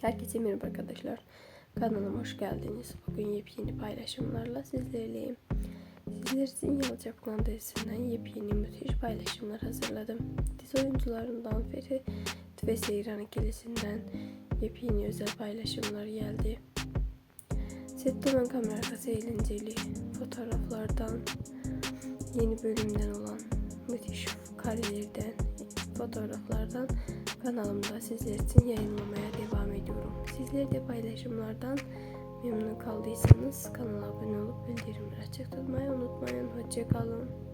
Herkese merhaba arkadaşlar. Kanalıma hoş geldiniz. Bugün yepyeni paylaşımlarla sizlerleyim. Sizler için Yalçap Klan dizisinden yepyeni müthiş paylaşımlar hazırladım. Dizi oyuncularından Ferit ve Seyran ikilisinden yepyeni özel paylaşımlar geldi. Setten kamera arkası eğlenceli fotoğraflardan, yeni bölümden olan müthiş karelerden, fotoğraflardan kanalımda sizler için yayınlamaya devam ediyorum. Sizler de paylaşımlardan memnun kaldıysanız kanala abone olup bildirimleri açık tutmayı unutmayın. Hoşçakalın.